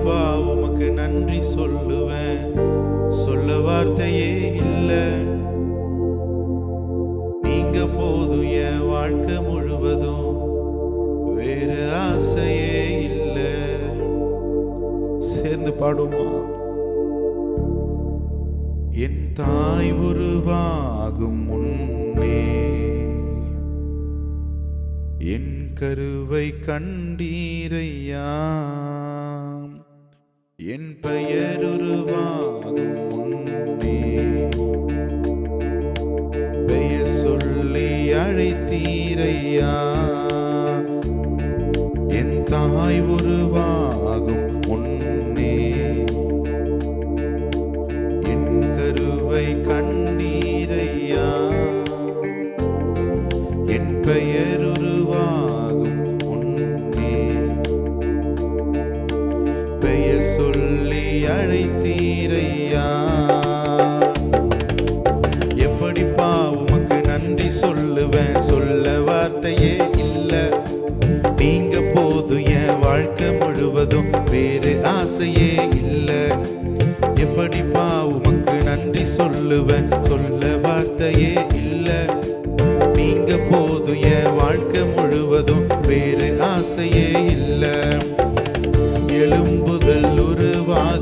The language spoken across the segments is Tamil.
அப்பா உமக்கு நன்றி சொல்லுவேன். சொல்ல வார்த்தையே இல்ல. நீங்க போதும் என் வாழ்க்கை முழுவதும். வேற ஆசையே இல்லை. சேர்ந்து பாடுமா என் தாய் உருவாகும் முன்னே என் கருவை கண்டீரையா என் பெயர் உருவாகும் முன்னே. பெயர் சொல்லி அழைத்தீரையா? என் தாய் உருவாகும் பெயர் சொல்லி அழைத்தீரையா? எப்படிப்பா உமக்கு நன்றி சொல்லுவேன் சொல்ல வார்த்தையே இல்லை. நீங்க போது என் வாழ்க்கை முழுவதும் வேறு ஆசையே இல்லை. எப்படிப்பா உமக்கு நன்றி சொல்லுவேன் சொல்ல வார்த்தையே இல்லை. நீங்க போது என் வாழ்க்கை முழுவதும் வேறு ஆசையே இல்லை. எலும்பு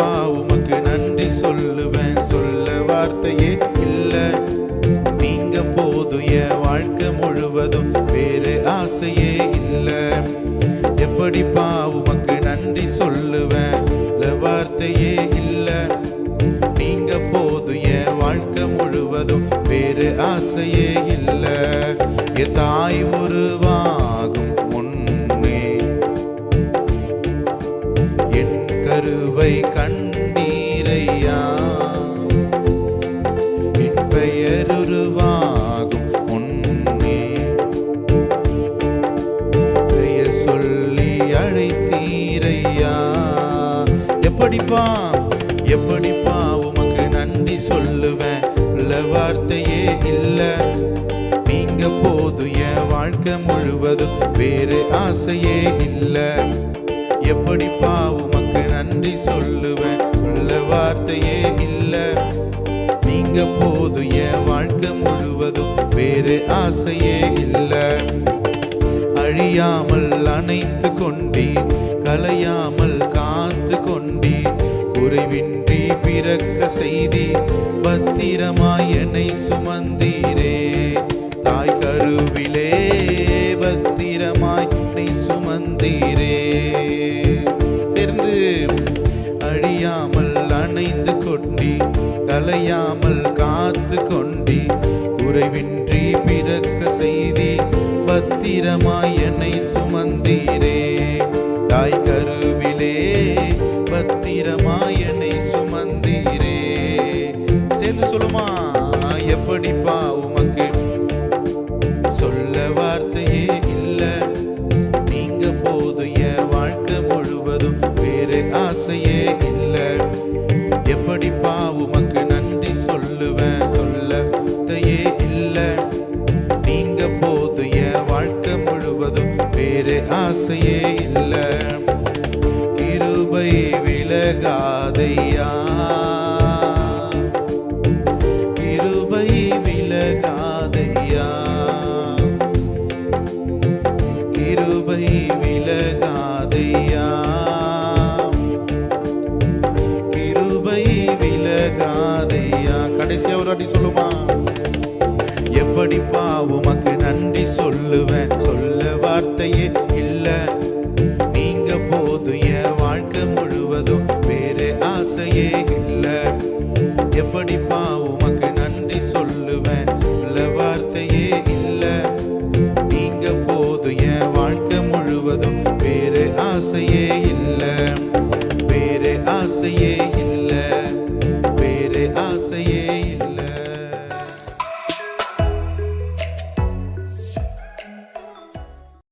எப்படிப்பா உமக்கு நன்றி சொல்லுவேன். சொல்ல வார்த்தையே இல்லை. நீங்க போதும். என் வாழ்க்கை முழுவதும் வேறு ஆசையே இல்லை. எப்படிப்பா? உமக்கு நன்றி சொல்லுவேன். வார்த்தையே இல்லை. நீங்க போதும். என் வாழ்க்கை முழுவதும் வேறு ஆசையே இல்லை. என் தாய் உருவாகும். கருவை கண்டீரையா என் பெயர் உருவாகும் பெயர் சொல்லி அழைத்தீரையா? எப்படிப்பா? எப்படிப்பா? உமக்கு நன்றி சொல்லுவேன். உள்ள வார்த்தையே இல்லை. நீங்க போது என் வாழ்க்கை முழுவதும் வேறு ஆசையே இல்லை. எப்படிப்பா? உமக்கு நன்றி சொல்லுவேன். உள்ள வார்த்தையே இல்ல. நீங்க போது என் வாழ்க்கை முழுவதும் வேறு ஆசையே இல்லை. அழியாமல் அணைத்து கொண்டீர். கலையாமல் காத்து கொண்டீர். குறைவின்றி பிறக்க செய்தி பத்திரமாய் என்னை சுமந்தீரே. தாய் கருவிலே பத்திரமாய் என்னை சுமந்தீரே. கலையாமல் அணைந்து கொண்டி கலையாமல் காத்து கொண்டி குறைவின்றி பிறக்க செய்தி பத்திரமாய் என்னை சுமந்தீரே. தாய் கருவிலே பத்திரமாய் என்னை சுமந்தீரே. சேர்ந்து சொல்லுமா எப்படி பாவுமா வேறு ஆசையே இல்ல. கிருபை விலகாதையா? கிருபை விலகாதையா? கிருபை விலகாதையா? கிருபை விலகாதையா? கடைசியா ஒரு வாட்டி சொல்லுமா? எப்படிப்பா உமக்கு நன்றி சொல்லுவேன்? வார்த்தையே இல்ல. நீங்க போது என் வாழ்க்கை முழுவதும் வேறு ஆசையே இல்ல. எப்படி